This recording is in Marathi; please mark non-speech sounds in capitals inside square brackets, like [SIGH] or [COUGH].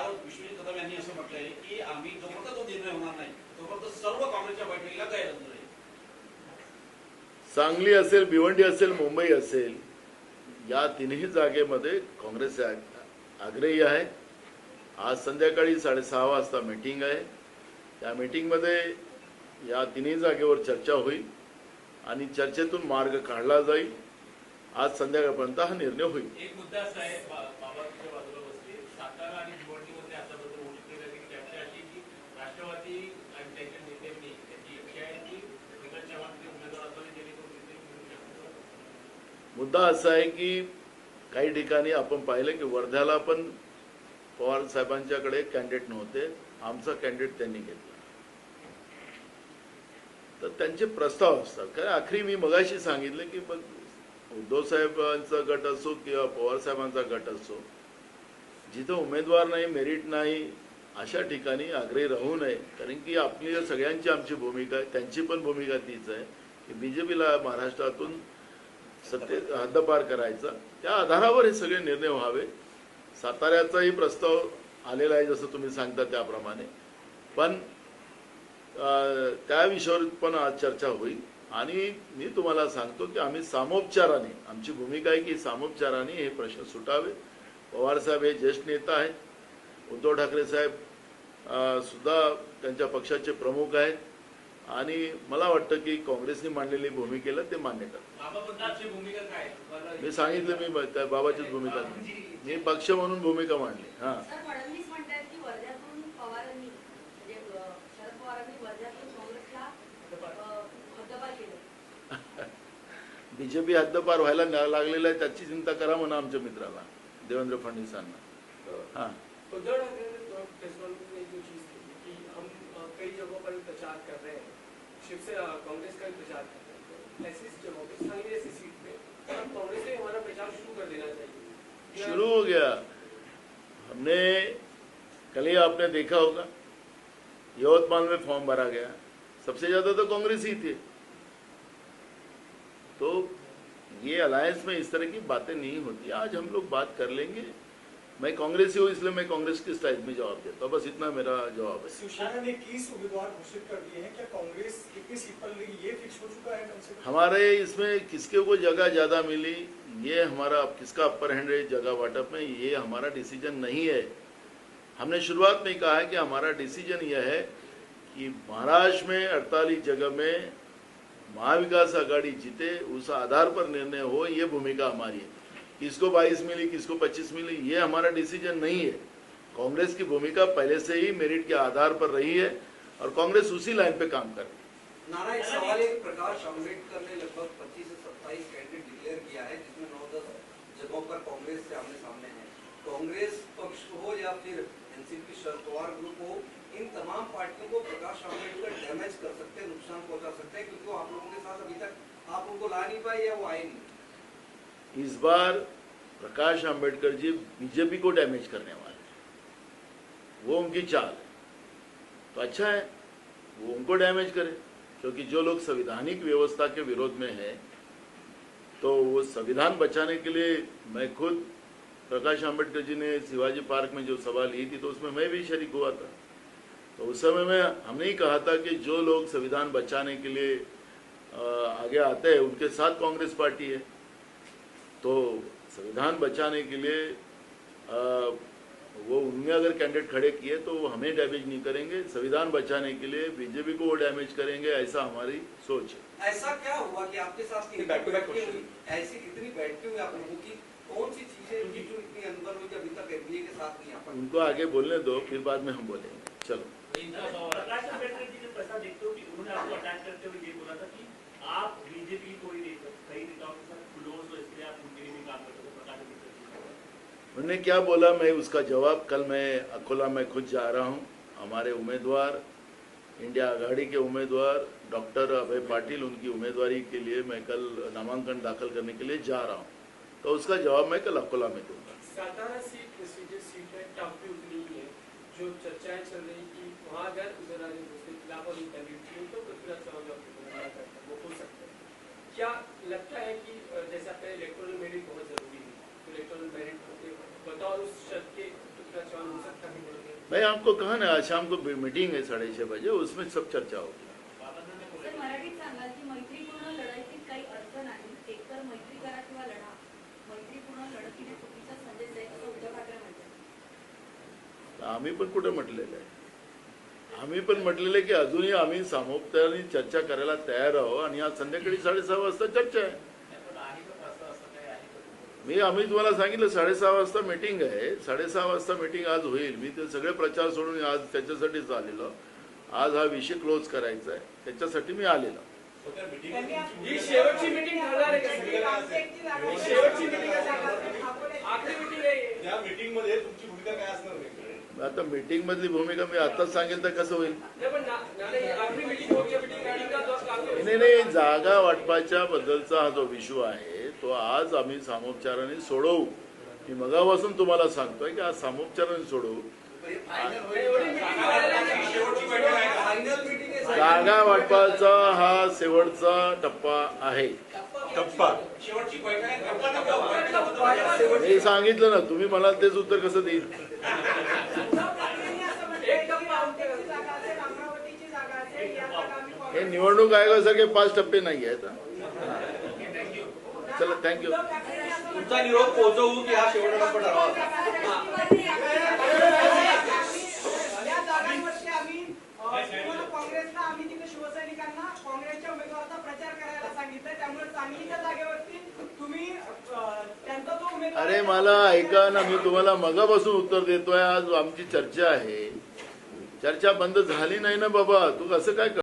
यावर विश्वजित कदम यांनी असं म्हटलंय की आम्ही जोपर्यंत तो निर्णय होणार नाही तोपर्यंत सर्व काँग्रेसच्या बैठकीला गैरहजर राहील सांगली असेल भिवंडी असेल मुंबई असेल या तिन्ही जागेमध्ये काँग्रेस आग- आग्रही आहे. आज संध्याकाळी साडेसहा वाजता मीटिंग आहे. त्या मीटिंगमध्ये या तिन्ही जागेवर चर्चा होईल आणि चर्चेतून मार्ग काढला जाईल. आज संध्याकाळपर्यंत हा निर्णय होईल. एक मुद्दा असा आहे बा- बाबा तुमच्या बाजूला बसले सातारा आणि भिवंडीमध्ये आतापर्यंत घोषित केलं की चर्चा अशी की राष्ट्रवादी आणि त्यांच्या नेत्यांनी त्यांची इच्छा आहे की विकास चव्हाण ते उमेदवार असावे जेणेकरून तिथे निवडून शकतो मुद्दा असा आहे की काही ठिकाणी आपण पाहिलं की वर्ध्याला पण पवार साहेबांच्याकडे कॅन्डिडेट नव्हते. आमचा कॅन्डिडेट त्यांनी घेतला तर त्यांचे प्रस्ताव असतात. कारण आखरी मी मगाशी सांगितलं की मग उद्धव साहेबांचा गट असो किंवा पवार साहेबांचा गट असो जिथं उमेदवार नाही मेरिट नाही अशा ठिकाणी आग्रही राहू नये. कारण की आपली सगळ्यांची आमची भूमिका आहे त्यांची पण भूमिका तीच आहे. की बीजेपीला महाराष्ट्रातून सत्ते हद्दपार करायचा. त्या आधारावर हे सगळे निर्णय व्हावे. साताऱ्याचाही प्रस्ताव आलेला आहे जसं तुम्ही सांगता त्याप्रमाणे. पण त्या विषयावर पण आज चर्चा होईल. आणि मी तुम्हाला सांगतो की आम्ही सामोपचाराने आमची भूमिका आहे की सामोपचाराने हे प्रश्न सुटावे. पवारसाहेब हे ज्येष्ठ नेता आहेत. उद्धव ठाकरे साहेब सुद्धा त्यांच्या पक्षाचे प्रमुख आहेत. आणि मला वाटतं की काँग्रेसने मांडलेली भूमिकेला ते मान्य करतात. मी सांगितलं मी बाबाचीच भूमिका मी पक्ष म्हणून भूमिका मांडली हा. म्हणजे [LAUGHS] बीजेपी हद्दपार व्हायला लागलेला आहे त्याची चिंता करा म्हणा आमच्या मित्राला देवेंद्र फडणवीसांना. हा. उद्धव ठाकरे ने तो प्रेस कॉन्फ्रेंस में जो चीज की कि हम अ, कई जगहों पर प्रचार कर रहे हैं। शुरू शुरू हो गया। हमने, कल ही आपने देखा होगा, यवतमाल में फॉर्म भरा गया। सबसे ज़्यादा तो कांग्रेस ही थे। तो ये अलायंस में इस तरह की बातें नहीं होती। आज हम लोग बात कर लेंगे। मैं कांग्रेसी हूँ इसलिए मैं कांग्रेस की स्टाइल में जवाब देता हूँ। बस इतना मेरा जवाब है। शिवसेना ने इक्कीस उम्मीदवार घोषित कर दिए हैं। क्या कांग्रेस कितनी सीट पर लेगी ये फिक्स हो चुका है कम से कम? हमारे इसमें किसके को जगह ज़्यादा मिली ये हमारा किसका अपर हैंड है जगह वाटप में ये हमारा डिसीज़न नहीं है। हमने शुरुआत में ही कहा है कि हमारा डिसीज़न यह है कि महाराष्ट्र में 48 जगह में महाविकास आघाड़ी जीते उस आधार पर निर्णय हो ये भूमिका हमारी है। किसको 22 मिली, किसको 25 मिली, ये हमारा डिसीज़न नहीं है। कांग्रेस की भूमिका पहले से ही मेरिट के आधार पर रही है और कांग्रेस उसी लाइन पे काम कर रही है। एक प्रकाश अंबेडकर ने लगभग 25 से 27 कैंडिडेट डिक्लेयर किया है, जिसमें 9-10 जगहों पर कांग्रेस से आमने सामने है। कांग्रेस पक्ष हो या फिर एनसीपी ग्रुप हो, इन तमाम पार्टियों को प्रकाश अंबेडकर डैमेज कर सकते हैं, नुकसान पहुँचा सकते हैं, क्योंकि आप लोगों के साथ अभी तक आप उनको ला नहीं पाए या वो आए नहीं। इस बार प्रकाश अंबेडकर जी बीजेपी को डैमेज करने वाले हैं। वो उनकी चाल है। तो अच्छा है, वो उनको डैमेज करे, क्योंकि जो लोग संविधानिक व्यवस्था के विरोध में है तो वो संविधान बचाने के लिए मैं खुद प्रकाश अंबेडकर जी ने शिवाजी पार्क में जो सभा ली थी तो उसमें मैं भी शरीक हुआ था। तो उस समय में हमने ही कहा था कि जो लोग संविधान बचाने के लिए आगे आते हैं, उनके साथ कांग्रेस पार्टी है। तो संविधान बचाने के लिए अ, वो उनमें अगर कैंडिडेट खड़े किए तो वो हमें डैमेज नहीं करेंगे। संविधान बचाने के लिए बीजेपी को वो डैमेज करेंगे ऐसा हमारी सोच है। ऐसा क्या हुआ कि आपके साथ ऐसी कितनी बैठकें हुई आप लोगों की कौन सी चीज़ें जो इतनी अंदर हुई अभी तक एनडीए के साथ नहीं आ उनको आगे बोलने दो फिर बाद में हम बोलेंगे। चलो। इनका सवाल है। प्रकाश अंबेडकर जी ने प्रश्न देखते हो कि उन्होंने आपको अटैक करते हुए ये बोला था कि आप बीजेपी को ही नहीं कई नेताओं के साथ क्लोज हो इसलिए आप उनके लिए भी काम करते हो प्रकाश अंबेडकर जी ने बोला। उन्होंने क्या बोला, मैं उसका जवाब कल मैं अकोला में खुद जा रहा हूँ। हमारे उम्मीदवार, इंडिया आघाड़ी के उम्मीदवार, डॉक्टर अभय पाटिल, उनकी उम्मीदवारी के लिए मैं कल नामांकन दाखिल करने के लिए जा रहा हूँ। तो उसका जवाब मैं कल अकोला में दूँगा। जो चर्चाएँ चल रही वहाँ अगर उधर तो क्या लगता है कि जैसे भाई हमको कहा ना आज शाम को मीटिंग है साढ़े छह बजे उसमें सब चर्चा होगी आम्ही पण कुठे म्हटलेलं आहे? आम्ही पण म्हटलेलं आहे की अजूनही आम्ही सामोपचाराने चर्चा करायला तयार आहो आणि आज संध्याकाळी साडेसहा वाजता चर्चा आहे का असं असं काही आहे का? मी आम्ही तुम्हाला सांगितलं साडेसहा वाजता मीटिंग आहे. साडेसहा वाजता मीटिंग आज होईल. मी ते सगळे प्रचार सोडून आज त्याच्यासाठीच आलेलो. आज हा विषय क्लोज करायचा आहे. त्याच्यासाठी मी आलेलो? आता मीटिंग मधली भूमिका मी आताच सांगेल तर कसं होईल? नाही नाही नाही जागा वाटपाच्या बद्दलचा हा जो विषय आहे तो आज आम्ही सामोपचाराने सोडवू. मी मगापासून तुम्हाला सांगतोय की आज सामोपचाराने सोडवू. जागा वाटपाचा हा शेवटचा टप्पा आहे. टप्पा. मी सांगितलं ना तुम्ही मला तेच उत्तर कसं देईल? एक टप्पा आमच्या हे निवडणूक आयोगासारखे पाच टप्पे नाही आहेत. चला थँक्यू तुमचा निरोप पोहोचवू की हा शेवटचा टप्पा ठरावा या जागांवरती आम्ही अ, तुम्हाला काँग्रेसला आम्ही तिथे शिवसैनिकांना काँग्रेसच्या उमेदवाराचा प्रचार करायला सांगितलं त्यामुळे सांगलीच्या जागेवरती तुम्ही अ, त्यांचा जो उमेदवार अरे मला ऐका ना मी तुम्हाला मगापासून उत्तर देतोय. आज आमची चर्चा आहे. चर्चा बंद झाली नाही ना बाबा? तू असं काय